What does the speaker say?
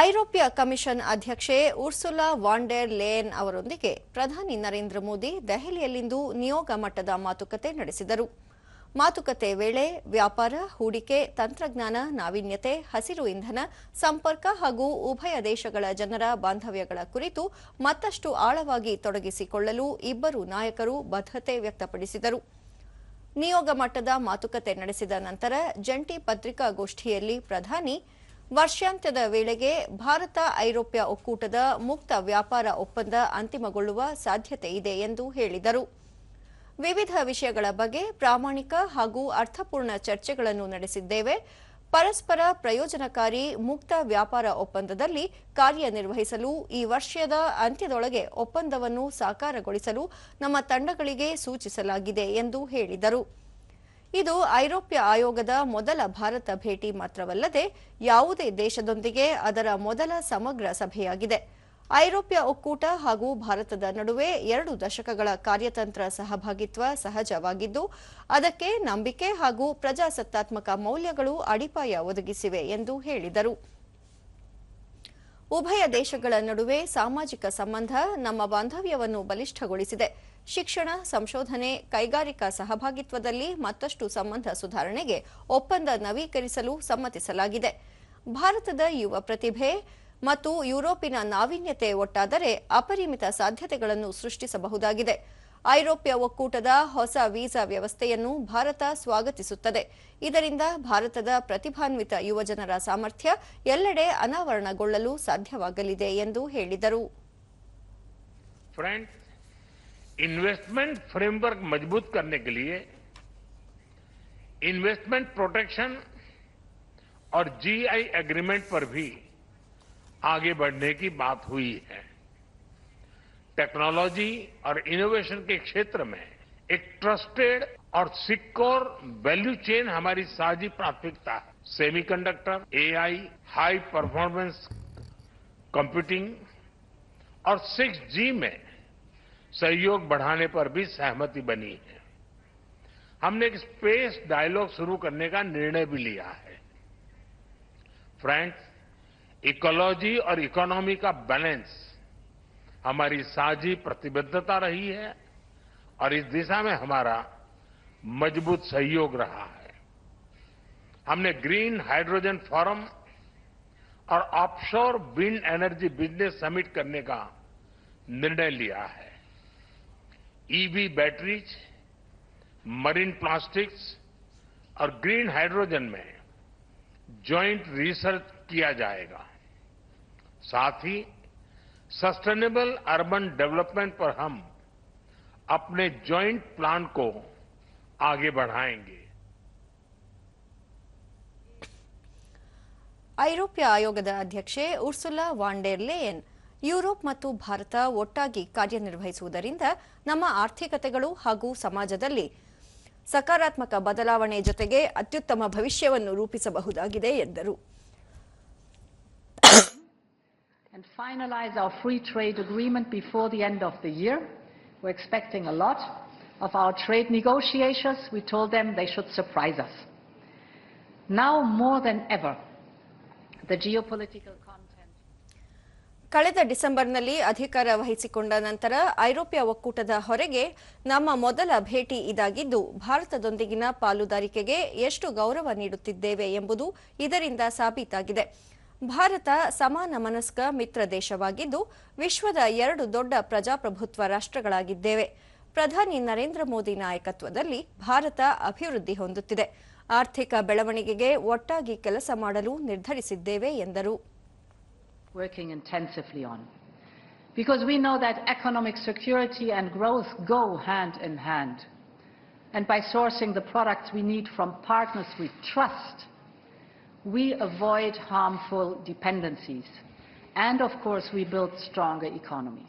ಐರೋಪ್ಯ ಕಮಿಷನ್ ಅಧ್ಯಕ್ಷೆ Ursula ವಾಂಡೆರ್ lane ಅವರೊಂದಿಗೆ ಪ್ರಧಾನಿ ನರೇಂದ್ರ ಮೋದಿ ದೆಹಲಿಯಲ್ಲಿಂದು ನಿಯೋಗ ಮಟ್ಟದ ಮಾತುಕತೆ ನಡೆಸಿದರು. ಮಾತುಕತೆ ವೇಳೆ ವ್ಯಾಪಾರ, ಹೂಡಿಕೆ, ತಂತ್ರಜ್ಞಾನ, ನಾವೀನ್ಯತೆ, ಹಸಿರು ಇಂಧನ, ಸಂಪರ್ಕ ಹಾಗೂ ಉಭಯ ದೇಶಗಳ ಜನರ ಬಾಂಧವ್ಯಗಳ ಕುರಿತು ಮತ್ತಷ್ಟು ಆಳವಾಗಿ ತೊಡಗಿಸಿಕೊಳ್ಳಲು ಇಬ್ಬರು ನಾಯಕರು ಬದ್ಧತೆ ವ್ಯಕ್ತಪಡಿಸಿದರು. ನಿಯೋಗ ಮಟ್ಟದ ಮಾತುಕತೆ ನಡೆಸಿದ ನಂತರ ಜಂಟಿ ಪತ್ರಿಕಾಗೋಷ್ಠಿಯಲ್ಲಿ ಪ್ರಧಾನಿ ವರ್ಷಾಂತ್ಯದ ವೇಳೆಗೆ ಭಾರತ ಐರೋಪ್ಯ ಒಕ್ಕೂಟದ ಮುಕ್ತ ವ್ಯಾಪಾರ ಒಪ್ಪಂದ ಅಂತಿಮಗೊಳ್ಳುವ ಸಾಧ್ಯತೆ ಇದೆ ಎಂದು ಹೇಳಿದರು. ವಿವಿಧ ವಿಷಯಗಳ ಬಗ್ಗೆ ಪ್ರಾಮಾಣಿಕ ಹಾಗೂ ಅರ್ಥಪೂರ್ಣ ಚರ್ಚೆಗಳನ್ನು ನಡೆಸಿದ್ದೇವೆ. ಪರಸ್ಪರ ಪ್ರಯೋಜನಕಾರಿ ಮುಕ್ತ ವ್ಯಾಪಾರ ಒಪ್ಪಂದದಲ್ಲಿ ಕಾರ್ಯನಿರ್ವಹಿಸಲು ಈ ವರ್ಷದ ಅಂತ್ಯದೊಳಗೆ ಒಪ್ಪಂದವನ್ನು ಸಾಕಾರಗೊಳಿಸಲು ನಮ್ಮ ತಂಡಗಳಿಗೆ ಸೂಚಿಸಲಾಗಿದೆ ಎಂದು ಹೇಳಿದರು. ಇದು ಐರೋಪ್ಯ ಆಯೋಗದ ಮೊದಲ ಭಾರತ ಭೇಟಿ ಮಾತ್ರವಲ್ಲದೆ ಯಾವುದೇ ದೇಶದೊಂದಿಗೆ ಅದರ ಮೊದಲ ಸಮಗ್ರ ಸಭೆಯಾಗಿದೆ. ಐರೋಪ್ಯ ಒಕ್ಕೂಟ ಹಾಗೂ ಭಾರತದ ನಡುವೆ ಎರಡು ದಶಕಗಳ ಕಾರ್ಯತಂತ್ರ ಸಹಭಾಗಿತ್ವ ಸಹಜವಾಗಿದ್ದು, ಅದಕ್ಕೆ ನಂಬಿಕೆ ಹಾಗೂ ಪ್ರಜಾಸತ್ತಾತ್ಮಕ ಮೌಲ್ಯಗಳು ಅಡಿಪಾಯ ಒದಗಿಸಿವೆ ಎಂದು ಹೇಳಿದರು. ಉಭಯ ದೇಶಗಳ ನಡುವೆ ಸಾಮಾಜಿಕ ಸಂಬಂಧ ನಮ್ಮ ಬಾಂಧವ್ಯವನ್ನು ಬಲಿಷ್ಠಗೊಳಿಸಿದೆ. ಶಿಕ್ಷಣ, ಸಂಶೋಧನೆ, ಕೈಗಾರಿಕಾ ಸಹಭಾಗಿತ್ವದಲ್ಲಿ ಮತ್ತಷ್ಟು ಸಂಬಂಧ ಸುಧಾರಣೆಗೆ ಒಪ್ಪಂದ ನವೀಕರಿಸಲು ಸಮ್ಮತಿಸಲಾಗಿದೆ. ಭಾರತದ ಯುವ ಪ್ರತಿಭೆ ಮತ್ತು ಯುರೋಪಿನ ನಾವೀನ್ಯತೆ ಒಟ್ಟಾದರೆ ಅಪರಿಮಿತ ಸಾಧ್ಯತೆಗಳನ್ನು ಸೃಷ್ಟಿಸಬಹುದಾಗಿದೆ. ಐರೋಪ್ಯ ಒಕ್ಕೂಟದ ಹೊಸ ವೀಸಾ ವ್ಯವಸ್ಥೆಯನ್ನು ಭಾರತ ಸ್ವಾಗತಿಸುತ್ತದೆ ಇದರಿಂದ ಭಾರತದ ಪ್ರತಿಭಾನ್ವಿತ ಯುವಜನರ ಸಾಮರ್ಥ್ಯ ಎಲ್ಲೆಡೆ ಅನಾವರಣಗೊಳ್ಳಲು ಸಾಧ್ಯವಾಗಲಿದೆ ಎಂದು ಹೇಳಿದರು फ्रेंड्स इन्वेस्टमेंट फ्रेमवर्क मजबूत करने के लिए इन्वेस्टमेंट प्रोटेक्शन और जीआई एग्रीमेंट पर भी आगे बढ़ने की बात हुई है टेक्नोलॉजी और इनोवेशन के क्षेत्र में एक ट्रस्टेड और सिक्योर वैल्यू चेन हमारी साझी प्राथमिकता है। Semiconductor AI high performance computing और 6G में सहयोग बढ़ाने पर भी सहमति बनी है। हमने एक स्पेस डायलॉग शुरू करने का निर्णय भी लिया है। फ्रेंड्स इकोलॉजी और इकोनॉमी का बैलेंस हमारी साझी प्रतिबद्धता रही है और इस दिशा में हमारा मज़बूत सहयोग रहा है। हमने ग्रीन हाइड्रोजन फोरम और offshore wind energy business summit करने का निर्णय लिया है। ईवी बैटरीज, मरीन प्लास्टिक्स और ग्रीन हाइड्रोजन में ज्वाइंट रिसर्च किया जाएगा। साथ ही सस्टेनेबल अर्बन डेवलपमेंट पर हम अपने ज्वाइंट प्लान को आगे बढ़ाएंगे ಐರೋಪ್ಯ ಆಯೋಗದ ಅಧ್ಯಕ್ಷೆ ಉರ್ಸುಲಾ ವಾಂಡೆರ್ ಲೇಯನ್ ಯುರೋಪ್ ಮತ್ತು ಭಾರತ ಒಟ್ಟಾಗಿ ಕಾರ್ಯನಿರ್ವಹಿಸುವುದರಿಂದ ನಮ್ಮ ಆರ್ಥಿಕತೆಗಳು ಹಾಗೂ ಸಮಾಜದಲ್ಲಿ ಸಕಾರಾತ್ಮಕ ಬದಲಾವಣೆ ಜೊತೆಗೆ ಅತ್ಯುತ್ತಮ ಭವಿಷ್ಯವನ್ನು ರೂಪಿಸಬಹುದಾಗಿದೆ ಎಂದರು And finalize our free trade agreement before the end of the year. We're expecting a lot of our trade negotiations. We told them they should surprise us. Now more than ever, the geopolitical ಕಳೆದ ಡಿಸೆಂಬರ್ನಲ್ಲಿ ಅಧಿಕಾರ ವಹಿಸಿಕೊಂಡ ನಂತರ ಐರೋಪ್ಯ ಒಕ್ಕೂಟದ ಹೊರಗೆ ನಮ್ಮ ಮೊದಲ ಭೇಟಿ ಇದಾಗಿದ್ದು ಭಾರತದೊಂದಿಗಿನ ಪಾಲುದಾರಿಕೆಗೆ ಎಷ್ಟು ಗೌರವ ನೀಡುತ್ತಿದ್ದೇವೆ ಎಂಬುದು ಇದರಿಂದ ಸಾಬೀತಾಗಿದೆ ಭಾರತ ಸಮಾನ ಮನಸ್ಕ ಮಿತ್ರ ದೇಶವಾಗಿದ್ದು ವಿಶ್ವದ ಎರಡು ದೊಡ್ಡ ಪ್ರಜಾಪ್ರಭುತ್ವ ರಾಷ್ಟ್ರಗಳಾಗಿದ್ದೇವೆ ಪ್ರಧಾನಿ ನರೇಂದ್ರ ಮೋದಿ ನಾಯಕತ್ವದಲ್ಲಿ ಭಾರತ ಅಭಿವೃದ್ಧಿ ಹೊಂದುತ್ತಿದೆ ಆರ್ಥಿಕ ಬೆಳವಣಿಗೆಗೆ ಒಟ್ಟಾಗಿ ಕೆಲಸ ಮಾಡಲು ನಿರ್ಧರಿಸಿದ್ದೇವೆ ಎಂದರು. Because we know that economic security and growth go hand in hand. And by sourcing the products we need from partners we trust, we avoid harmful dependencies. And of course, we build stronger economies.